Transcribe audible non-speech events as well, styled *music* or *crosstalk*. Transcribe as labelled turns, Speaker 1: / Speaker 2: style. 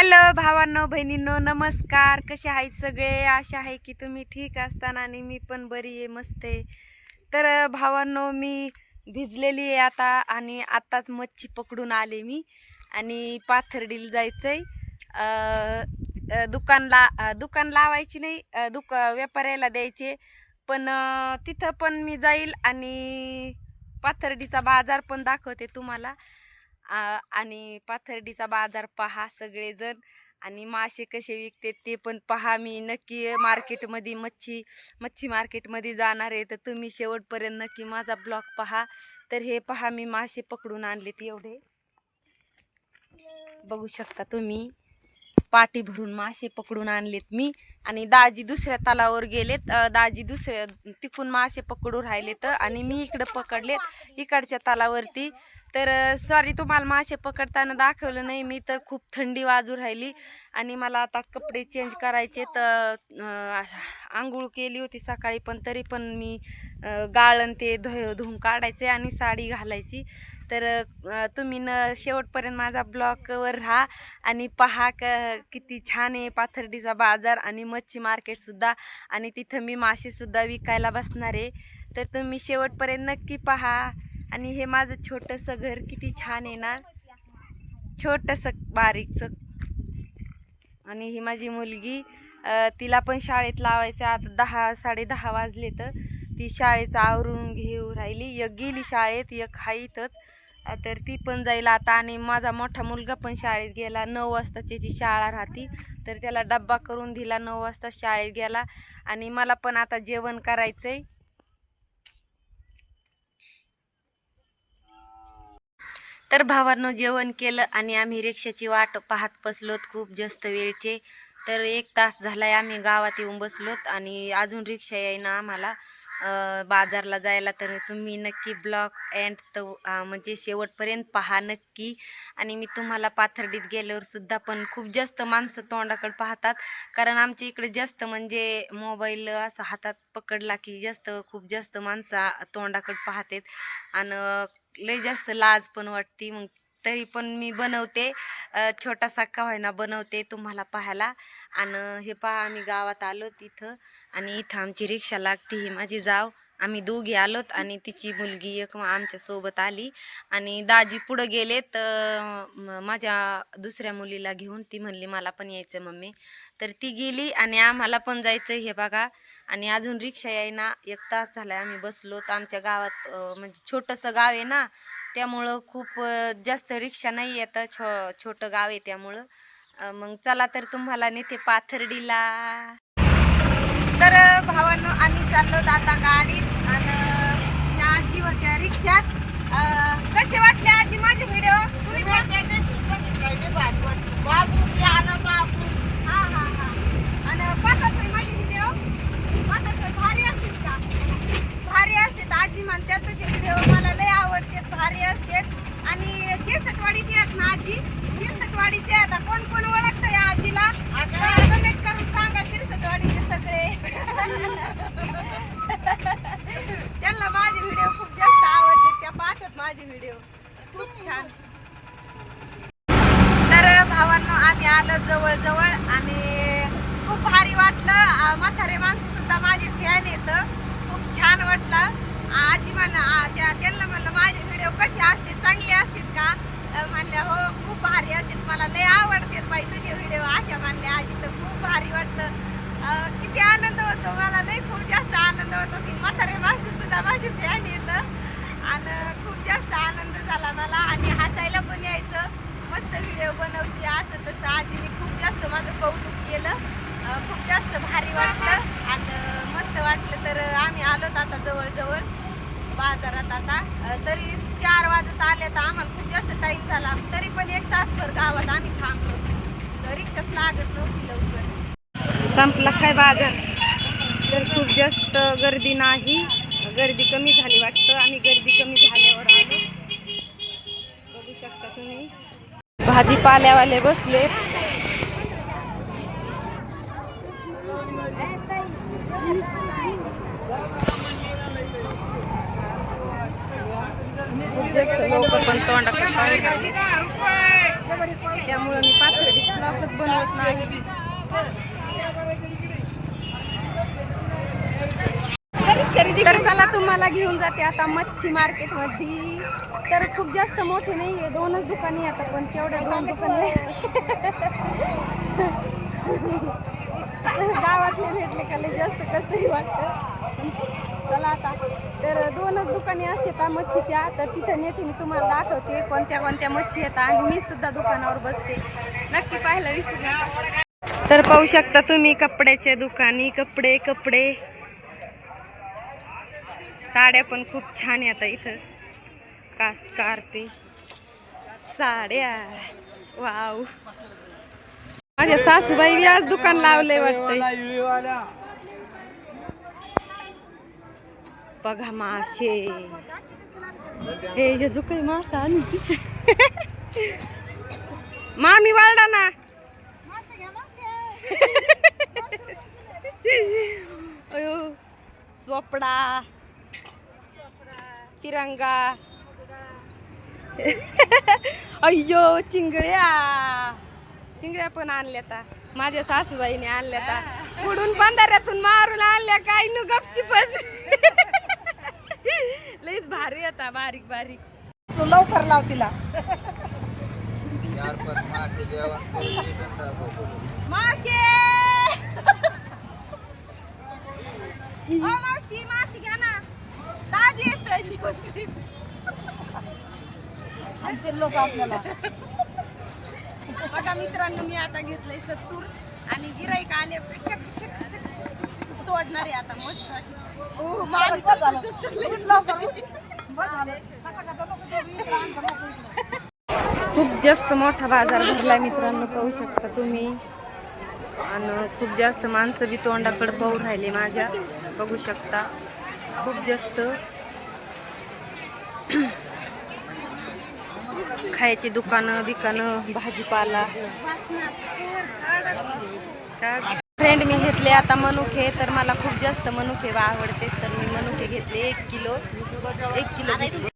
Speaker 1: Hello भावांनो बहिणींनो नमस्कार. कसे आहेत सगळे? आशा आहे की तुम्ही ठीक असताना आणि मी पण बरी आहे मस्त आहे. तर भावांनो मी भिजलेली आहे आता आणि आत्ताच मच्छी पकडून आले मी आणि पाथर्डीला जायचं आहे दुकान ला दुकान लावायची नाही दुक व्यापाऱ्याला द्यायचे पण तिथं पण मी जाईल आणि पाथर्डीचा बाजार पण दाखवते तुम्हाला. आणि पाथर्डीचा बाजार पहा सगळेजण आणि मासे कसे विकते ते पण पहा. मी नक्की मार्केटमध्ये मच्छी मच्छी मार्केटमध्ये जाणार आहे. तर तुम्ही शेवटपर्यंत नक्की माझा ब्लॉग पहा. तर हे पहा मी मासे पकडून आणलेत एवढे. बघू शकता तुम्ही पाटी भरून मासे पकडून आणलेत मी. आणि दाजी दुसऱ्या तलावर गेलेत. दाजी दुसऱ्या तिकून मासे पकडून राहिलेत. आणि मी इकडं पकडलेत इकडच्या तलावरती. तर सॉरी तुम्हाला मासे पकडताना दाखवलं नाही. मी तर खूप थंडी वाजू राहिली आणि मला आता कपडे चेंज करायचे तर आंघोळ केली होती सकाळी पण तरी पण मी गाळण ते धु धुवून काढायचे आणि साडी घालायची. तर तुम्ही न शेवटपर्यंत माझा ब्लॉगवर राहा आणि पहा क किती छान आहे पाथर्डीचा बाजार आणि मच्छी मार्केटसुद्धा आणि तिथं मी मासेसुद्धा विकायला बसणार आहे. तर तुम्ही शेवटपर्यंत नक्की पहा. आणि हे माझं छोटंसं घर किती छान आहे ना. छोटंसं बारीकसं. आणि ही माझी मुलगी तिला पण शाळेत लावायचं आता दहा साडे दहा वाजले तर ती शाळेचं आवरून घेऊ राहिली. एक गेली शाळेत एक हाईतच तर ती पण जाईल आता. आणि माझा मोठा मुलगा पण शाळेत गेला. नऊ वाजता त्याची शाळा राहती तर त्याला डब्बा करून दिला. नऊ वाजता शाळेत गेला. आणि मला पण आता जेवण करायचं आहे तर भावांनो जेवण केलं आणि आम्ही रिक्षाची वाट पाहत बसलोत खूप जास्त वेळचे. तर एक तास झालाय आम्ही गावात येऊन बसलोत आणि अजून रिक्षा येईना आम्हाला. बाजारला जायला तर तुम्ही नक्की ब्लॉक अँड तो म्हणजे शेवटपर्यंत पहा नक्की. आणि मी तुम्हाला पाथर्डीत गेल्यावर सुद्धा पण खूप जास्त माणसं तोंडाकडे पाहतात. कारण आमच्या इकडे जास्त म्हणजे मोबाईल असा हातात पकडला की जास्त खूप जास्त माणसं तोंडाकडे पाहतात. आणि लय जास्त लाज पण वाटते. मग तरी पण मी बनवते. छोटासा का होईना बनवते तुम्हाला पाहायला. आणि हे पहा आम्ही गावात आलो तिथं आणि इथं आमची रिक्षा लागते ही माझी जाव. आम्ही दोघी आलोत आणि तिची मुलगी एक आमच्यासोबत आली. आणि दाजी पुढं गेलेत तर माझ्या दुसऱ्या मुलीला घेऊन ती म्हणली मला पण यायचं मम्मी. तर ती गेली आणि आम्हाला पण जायचं हे बघा. आणि अजून रिक्षा यायना एक तास झाला आम्ही बसलो तर आमच्या गावात म्हणजे छोटंसं गाव आहे ना त्यामुळं खूप जास्त रिक्षा नाही येतं छो छोटं गाव आहे त्यामुळं. मग चला तर तुम्हाला नेते पाथर्डीला. तर भावांनो आम्ही चाललो आता गाडीत आणि ह्या आजी होत्या रिक्षात अ, कसे वाटले आजी माझे व्हिडिओ तुम्ही पण- हा हा हा आणि पाहतात होय माझे व्हिडिओ पाहतात होय भारी असतील का भारी असतात आजी म्हणतात तुझे व्हिडिओ मला लय आवडतात भारी असतात आणि शेसटवाडीचे आहेत ना आजी शिरसटवाडीचे आहेत आता कोण कोण ओळखतं या आजीला कमेंट करून सांगा शिरसटवाडीचे सगळे त्यांना माझे व्हिडिओ खूप जास्त आवडतात त्या पाहतात माझे व्हिडिओ. खूप छान. तर भावांनो आम्ही आलो जवळजवळ आणि खूप भारी वाटलं. म्हातारे माणसं सुद्धा माझे फॅन येत खूप छान वाटलं. आजी म्हणा त्या त्यांना म्हणलं माझे व्हिडिओ कसे असतील? चांगले असतील का? म्हणल्या हो खूप भारी असतील. मला लय आवडतात बाई तुझे व्हिडिओ. अशा म्हणल्या आजी. तर खूप भारी वाटतं किती आनंद होतो. मला लय खूप जास्त आनंद होतो की म्हातारे माणसं सुद्धा माझे फॅन येतं आणि खूप जास्त आनंद झाला मला. आणि हसायला पण यायचं. मस्त व्हिडिओ बनवते. असं तसं. आजीने खूप जास्त माझं कौतुक केलं. खूप जास्त भारी वाटलं. आणि मस्त वाटलं तर आम्ही आलोत आता जवळजवळ बाजारात आता. तरी चार वाजत आले तर आम्हाला खूप जास्त टाईम झाला. तरी पण एक तासभर गावात आम्ही थांबलो. तर रिक्षाच लागत नव्हती लवकर. संपला काय बाजार? तर खूप जास्त गर्दी नाही. गर्दी कमी झाली वाटतं. आम्ही गर्दी कमी झाल्यावर आलो. बघू शकता तुम्ही. भाजीपाल्यावाले बसले. लोक पण तोंडाकडे त्यामुळं मी पाथर्डी ब्लॉकच नाही. तर चला तुम्हाला घेऊन जाते आता मच्छी मार्केटमध्ये तर खूप जास्त मोठे नाहीये दोनच दुकाने आता पण तेवढ्या दोन दुकाने गावातले भेटले का लय जास्त कसं तरी वाटतं. चला आता. तर दोनच दुकाने असते त्या मच्छीच्या तर तिथं नेते मी तुम्हाला दाखवते कोणत्या कोणत्या मच्छी येतात आणि मी सुद्धा दुकानावर बसते. नक्की पाहायला विसरू. तर पाहू शकता तुम्ही कपड्याचे दुकानी कपडे कपडे. साड्या पण खूप छान येतात इथं. कास कारते साड्या. वाव. माझ्या सासूबाई बी आज दुकान लावलंय वाटतंय. बघा मासे. हे हे जो काही मासा आणि मामी वाळडा ना. अयो चोपडा तिरंगा. *laughs* अय्यो चिंगड्या. चिंगड्या पण आणल्या आता माझ्या सासूबाईने आणल्या आता पुढून बंधाऱ्यातून मारून आणल्या. काय नु गपचिपच. *laughs* लईच भारी आता बारीक बारीक.
Speaker 2: तू लवकर लाव तिला.
Speaker 1: मासे *laughs* ओ मावशी माशी
Speaker 2: लोक आपल्याला
Speaker 1: बघा मित्रांनो मी आता घेतलंय सत्तूर आणि गिराईक आले. खचक खचक खचक खचक खचक तोडणारे आता मस्त अशी ओ मामी
Speaker 2: बस झालं.
Speaker 1: सत्तूर लई
Speaker 2: लवकर बस झालं कसा कसा लोक दोघी इकडं, आमचं लोक इकडं.
Speaker 1: खूप जास्त मोठा बाजार भरलाय मित्रांनो पाहू शकता तुम्ही. आणि खूप जास्त माणसं बी तोंडाकडे पाहू राहिले माझ्या. बघू शकता. खूप जास्त *coughs* खायची दुकानं बिकानं भाजीपाला. फ्रेंड मी घेतले आता मनुके तर मला खूप जास्त मनुके आवडते तर मी मनुके घेतले एक किलो. एक किलो घेतले